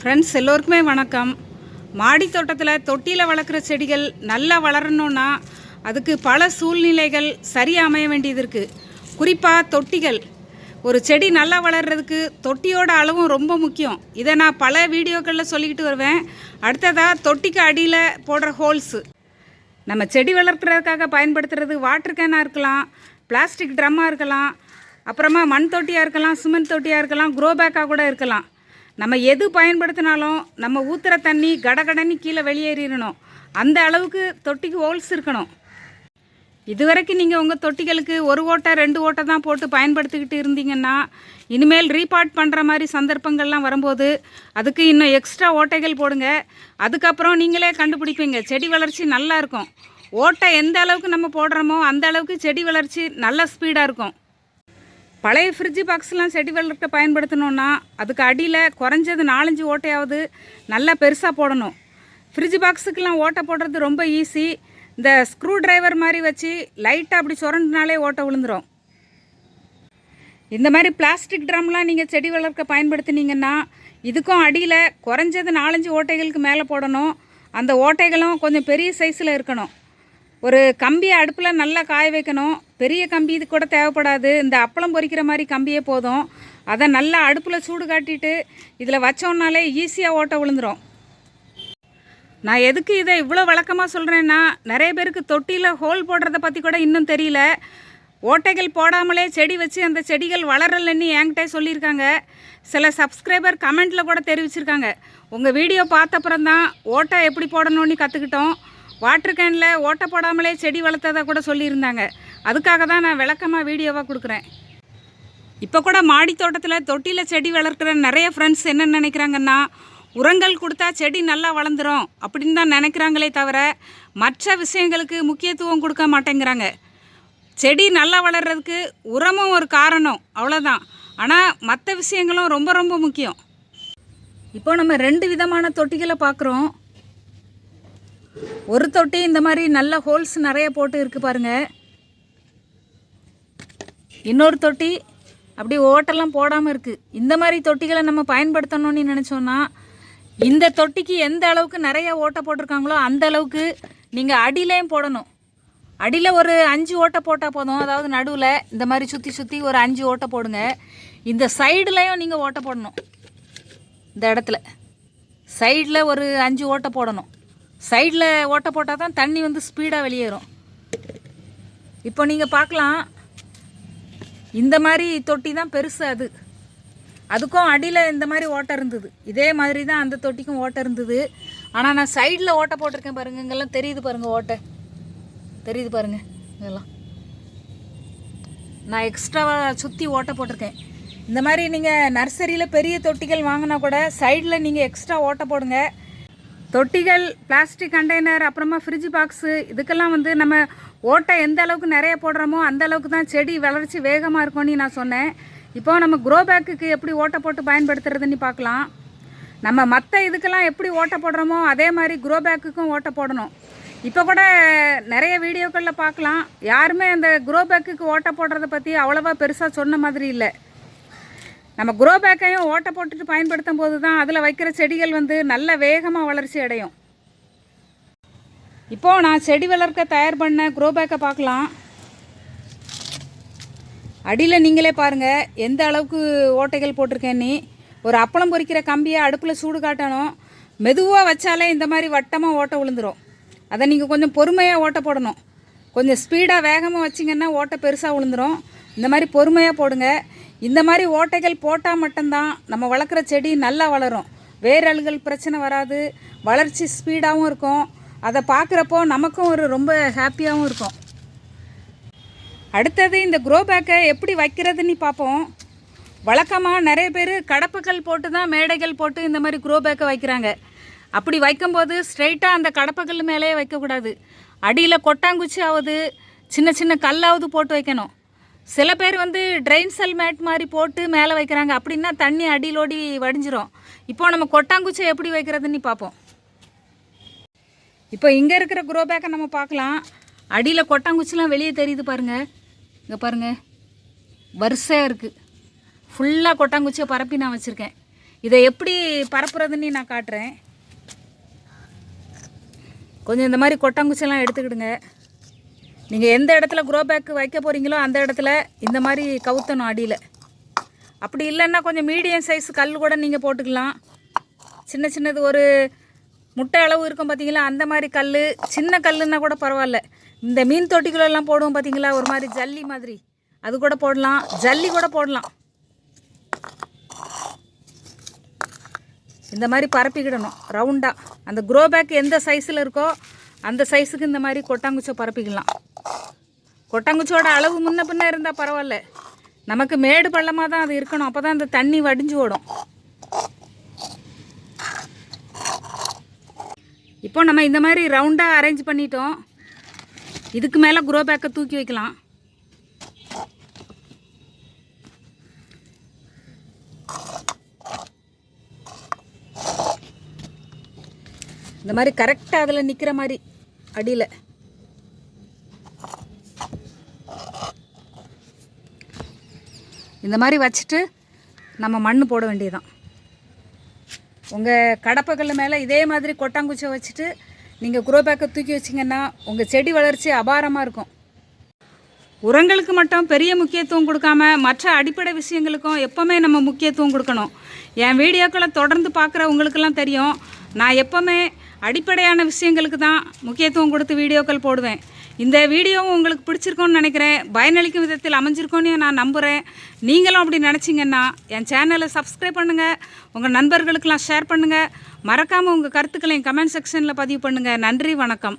Friends எல்லோருக்குமே வணக்கம். மாடி தோட்டத்தில் தொட்டியில் வளர்க்குற செடிகள் நல்லா வளரணும்னா அதுக்கு பல சூழ்நிலைகள் சரியாக அமைய வேண்டியது இருக்குது குறிப்பாக தொட்டிகள். ஒரு செடி நல்லா வளர்கிறதுக்கு தொட்டியோட அளவும் ரொம்ப முக்கியம். இதை நான் பல வீடியோக்களில் சொல்லிக்கிட்டு வருவேன். அடுத்ததாக தொட்டிக்கு அடியில் போடுற ஹோல்ஸு நம்ம செடி வளர்க்குறதுக்காக பயன்படுத்துறது வாட்டர் கேனாக இருக்கலாம் பிளாஸ்டிக் ட்ரம்மாக இருக்கலாம் அப்புறமா மண் தொட்டியாக இருக்கலாம் சிமெண்ட் தொட்டியாக இருக்கலாம் க்ரோ பேக்காக கூட இருக்கலாம். நம்ம எது பயன்படுத்தினாலும் நம்ம ஊற்றுற தண்ணி கடகடன்னு கீழே வெளியேறிடணும். அந்த அளவுக்கு தொட்டிக்கு ஹோல்ஸ் இருக்கணும். இதுவரைக்கும் நீங்கள் உங்கள் தொட்டிகளுக்கு ஒரு ஓட்டை ரெண்டு ஓட்டை தான் போட்டு பயன்படுத்திக்கிட்டு இருந்தீங்கன்னா இனிமேல் ரீபார்ட் பண்ணுற மாதிரி சந்தர்ப்பங்கள்லாம் வரும்போது அதுக்கு இன்னும் எக்ஸ்ட்ரா ஓட்டைகள் போடுங்க. அதுக்கப்புறம் நீங்களே கண்டுபிடிப்பீங்க செடி வளர்ச்சி நல்லா இருக்கும். ஓட்டை எந்த அளவுக்கு நம்ம போடுறோமோ அந்த அளவுக்கு செடி வளர்ச்சி நல்ல ஸ்பீடாக இருக்கும். பழைய ஃப்ரிட்ஜ் பாக்ஸ்லாம் செடி வளர்க்க பயன்படுத்தணுன்னா அதுக்கு அடியில் குறைஞ்சது நாலஞ்சு ஓட்டையாவது நல்லா பெருசாக போடணும். ஃப்ரிட்ஜ் பாக்ஸுக்கெலாம் ஓட்டை போடுறது ரொம்ப ஈஸி இந்த ஸ்க்ரூ டிரைவர் மாதிரி வச்சு லைட்டாக அப்படி சுரண்டினாலே ஓட்டை விழுந்துரும். இந்த மாதிரி பிளாஸ்டிக் ட்ரம்லாம் நீங்கள் செடி வளர்க்க பயன்படுத்தினீங்கன்னா இதுக்கும் அடியில் குறைஞ்சது நாலஞ்சு ஓட்டைகளுக்கு மேலே போடணும். அந்த ஓட்டைகளும் கொஞ்சம் பெரிய சைஸில் இருக்கணும். ஒரு கம்பியை அடுப்பில் நல்லா காய வைக்கணும். பெரிய கம்பி இது கூட தேவைப்படாது. இந்த அப்பளம் பொறிக்கிற மாதிரி கம்பியே போதும். அதை நல்லா அடுப்பில் சூடு காட்டிட்டு இதில் வச்சோன்னாலே ஈஸியாக ஓட்டை விழுந்துரும். நான் எதுக்கு இதை இவ்வளோ வழக்கமாக சொல்கிறேன்னா நிறைய பேருக்கு தொட்டியில் ஹோல் போடுறத பற்றி கூட இன்னும் தெரியல. ஓட்டைகள் போடாமலே செடி வச்சு அந்த செடிகள் வளரலன்னு என்கிட்ட சொல்லியிருக்காங்க. சில சப்ஸ்கிரைபர் கமெண்ட்டில் கூட தெரிவிச்சிருக்காங்க. உங்கள் வீடியோ பார்த்தப்புறம் தான் ஓட்டை எப்படி போடணும்னு கற்றுக்கிட்டோம் வாட்டர் கேனில் ஓட்டை போடாமலே செடி வளர்த்ததை கூட சொல்லியிருந்தாங்க. அதுக்காக தான் நான் விளக்கமாக வீடியோவாக கொடுக்குறேன். இப்போ கூட மாடி தோட்டத்தில் தொட்டியில் செடி வளர்க்குற நிறைய ஃப்ரெண்ட்ஸ் என்ன நினைக்கிறாங்கன்னா உரங்கள் கொடுத்தா செடி நல்லா வளர்ந்துரும் அப்படின்னு தான் நினைக்கிறாங்களே தவிர மற்ற விஷயங்களுக்கு முக்கியத்துவம் கொடுக்க மாட்டேங்கிறாங்க. செடி நல்லா வளர்கிறதுக்கு உரமும் ஒரு காரணம் அவ்வளோதான் ஆனால் மற்ற விஷயங்களும் ரொம்ப ரொம்ப முக்கியம். இப்போ நம்ம ரெண்டு விதமான தொட்டிகளை பார்க்குறோம் ஒரு தொட்டி இந்த மாதிரி நல்ல ஹோல்ஸ் நிறைய போட்டு இருக்கு பாருங்க. இன்னொரு தொட்டி அப்படி ஓட்டெல்லாம் போடாமல் இருக்குது இந்த மாதிரி தொட்டிகளை நம்ம பயன்படுத்தணும்னு நினச்சோன்னா இந்த தொட்டிக்கு எந்த அளவுக்கு நிறைய ஓட்டை போட்டிருக்காங்களோ அந்த அளவுக்கு நீங்கள் அடியிலையும் போடணும். அடியில் ஒரு அஞ்சு ஓட்டை போட்டால் போதும். அதாவது நடுவில் இந்த மாதிரி சுற்றி சுற்றி ஒரு அஞ்சு ஓட்டை போடுங்க. இந்த சைடுலையும் நீங்கள் ஓட்டை போடணும். இந்த இடத்துல. சைடில் ஒரு அஞ்சு ஓட்டை போடணும். சைடில் ஓட்டை போட்டால் தான் தண்ணி வந்து ஸ்பீடாக வெளியேறும். இப்போ நீங்கள் பார்க்கலாம். இந்த மாதிரி தொட்டி தான் பெருசு அது. அதுக்கும் அடியில் இந்த மாதிரி ஓட்டை இருந்தது. இதே மாதிரி தான் அந்த தொட்டிக்கும் ஓட்டை இருந்தது. ஆனால் நான் சைடில் ஓட்டை போட்டிருக்கேன் பாருங்க இங்கெல்லாம் தெரியுது பாருங்கள் ஓட்டை. தெரியுது பாருங்கள் இதெல்லாம் நான் எக்ஸ்ட்ராவாக சுற்றி ஓட்டை போட்டிருக்கேன். இந்த மாதிரி நீங்கள் நர்சரியில் பெரிய தொட்டிகள் வாங்கினா கூட சைடில் நீங்கள் எக்ஸ்ட்ரா ஓட்டை போடுங்க. தொட்டிகள் பிளாஸ்டிக் கண்டெய்னர் அப்புறமா ஃப்ரிட்ஜ் பாக்ஸு இதுக்கெல்லாம் வந்து நம்ம ஓட்டை எந்த அளவுக்கு நிறைய போடுறோமோ அந்த அளவுக்கு தான் செடி வளர்ச்சி வேகமாக இருக்கும்னு நான் சொன்னேன். இப்போ நம்ம க்ரோ பேக்குக்கு எப்படி ஓட்டை போட்டு பயன்படுத்துறதுன்னு பார்க்கலாம். நம்ம மற்ற இதுக்கெல்லாம் எப்படி ஓட்டை போடுறோமோ அதே மாதிரி க்ரோ பேக்குக்கும் ஓட்டை போடணும். இப்போ கூட நிறைய வீடியோக்களில் பார்க்கலாம். யாருமே அந்த க்ரோ பேக்குக்கு ஓட்டை போடுறத பற்றி அவ்வளோவா பெருசாக சொன்ன மாதிரி இல்லை. நம்ம குரோ பேக்கையும் ஓட்டை போட்டுட்டு பயன்படுத்தும் போது தான் அதில் வைக்கிற செடிகள் வந்து நல்ல வேகமாக வளர்ச்சி அடையும். இப்போது நான் செடி வளர்க்க தயார் பண்ண குரோ பேக்கை பார்க்கலாம். அடியில் நீங்களே பாருங்கள் எந்த அளவுக்கு ஓட்டைகள் போட்டிருக்கேன்னு ஒரு அப்பளம் பொரிக்கிற கம்பியை அடுப்பில் சூடு காட்டணும். மெதுவாக வச்சாலே இந்த மாதிரி வட்டமாக ஓட்டை விழுந்துரும் அதை நீங்கள் கொஞ்சம் பொறுமையாக ஓட்டை போடணும். கொஞ்சம் ஸ்பீடாக வேகமாக வச்சிங்கன்னா ஓட்டை பெருசாக விழுந்துரும் இந்த மாதிரி பொறுமையாக போடுங்க. இந்த மாதிரி ஓட்டைகள் போட்டால் மட்டும்தான் நம்ம வளர்க்குற செடி நல்லா வளரும். வேரல்கள் பிரச்சனை வராது. வளர்ச்சி ஸ்பீடாகவும் இருக்கும். அதை பார்க்குறப்போ நமக்கும் ஒரு ரொம்ப ஹாப்பியாகவும் இருக்கும். அடுத்தது இந்த க்ரோ பேக்கை எப்படி வைக்கிறதுன்னு பார்ப்போம். வழக்கமாக நிறைய பேர் கடப்புகள் போட்டு தான் மேடைகள் போட்டு இந்த மாதிரி க்ரோ பேக்கை வைக்கிறாங்க. அப்படி வைக்கும்போது ஸ்ட்ரைட்டாக அந்த கடப்புகள் மேலேயே வைக்கக்கூடாது. அடியில் கொட்டாங்குச்சி ஆகுது சின்ன சின்ன கல்லாவது போட்டு வைக்கணும். சில பேர் வந்து ட்ரெயின் செல் மேட் மாதிரி போட்டு மேலே வைக்கிறாங்க. அப்படின்னா தண்ணி அடியிலோடி வடிஞ்சிரும். இப்போ நம்ம கொட்டாங்குச்சியை எப்படி வைக்கிறதுன்னு பார்ப்போம். இப்போ இங்கே இருக்கிற குரோ பேக்கை நம்ம பார்க்கலாம். அடியில் கொட்டாங்குச்சிலாம் வெளியே தெரியுது பாருங்கள் இங்கே பாருங்கள் வரிசையாக இருக்குது ஃபுல்லாக கொட்டாங்குச்சியை பரப்பி நான் வச்சுருக்கேன். இதை எப்படி பரப்புறதுன்னு நான் காட்டுறேன். கொஞ்சம் இந்த மாதிரி கொட்டாங்குச்சியெல்லாம் எடுத்துக்கிடுங்க. நீங்கள் எந்த இடத்துல க்ரோ பேக் வைக்க போகிறீங்களோ அந்த இடத்துல இந்த மாதிரி கவுத்தணும் அடியில். அப்படி இல்லைன்னா கொஞ்சம் மீடியம் சைஸ் கல் கூட நீங்கள் போட்டுக்கலாம். சின்ன சின்னது ஒரு முட்டை அளவு இருக்கும் பார்த்தீங்களா அந்த மாதிரி கல் சின்ன கல்லுன்னா கூட பரவாயில்ல. இந்த மீன் தொட்டிக்குள்ளெல்லாம் போடுவோம் பார்த்தீங்களா ஒரு மாதிரி ஜல்லி மாதிரி. அது கூட போடலாம். ஜல்லி கூட போடலாம். இந்த மாதிரி பரப்பிக்கிடணும். ரவுண்டாக அந்த க்ரோ பேக் எந்த சைஸில் இருக்கோ அந்த சைஸுக்கு இந்த மாதிரி கொட்டாங்குச்சை பரப்பிக்கலாம். கொட்டாங்குச்சியோட அளவு முன்ன பின்ன இருந்தால் பரவாயில்ல. நமக்கு மேடு பள்ளமாக தான் அது இருக்கணும். அப்போ தான் அந்த தண்ணி வடிஞ்சு ஓடும். இப்போ நம்ம இந்த மாதிரி ரவுண்டாக அரேஞ்ச் பண்ணிட்டோம். இதுக்கு மேலே குரோ பேக்கை தூக்கி வைக்கலாம். இந்த மாதிரி கரெக்டாக அதில் நிற்கிற மாதிரி அடியில். இந்த மாதிரி வச்சுட்டு நம்ம மண் போட வேண்டியதுதான். உங்கள் கடப்பக்கல் மேலே இதே மாதிரி கொட்டாங்குச்சை வச்சுட்டு நீங்கள் குரோ பேக்கை தூக்கி வச்சிங்கன்னா உங்கள் செடி வளர்ச்சி அபாரமாக இருக்கும். உரங்களுக்கு மட்டும் பெரிய முக்கியத்துவம் கொடுக்காம மற்ற அடிப்படை விஷயங்களுக்கும் எப்போவுமே நம்ம முக்கியத்துவம் கொடுக்கணும். என் வீடியோக்களை தொடர்ந்து பார்க்குற உங்களுக்கெல்லாம் தெரியும். நான் எப்போவுமே அடிப்படையான விஷயங்களுக்கு தான் முக்கியத்துவம் கொடுத்து வீடியோக்கள் போடுவேன். இந்த வீடியோவும் உங்களுக்கு பிடிச்சிருக்கோன்னு நினைக்கிறேன். பயனளிக்கும் விதத்தில் அமைஞ்சிருக்கோன்னு நான் நம்புகிறேன் நீங்களும் அப்படி நினச்சிங்கன்னா என் சேனலை சப்ஸ்கிரைப் பண்ணுங்கள் உங்கள் நண்பர்களுக்கெல்லாம் ஷேர் பண்ணுங்கள் மறக்காமல் உங்கள் கருத்துக்களை என் கமெண்ட் செக்ஷனில் பதிவு பண்ணுங்கள் நன்றி வணக்கம்.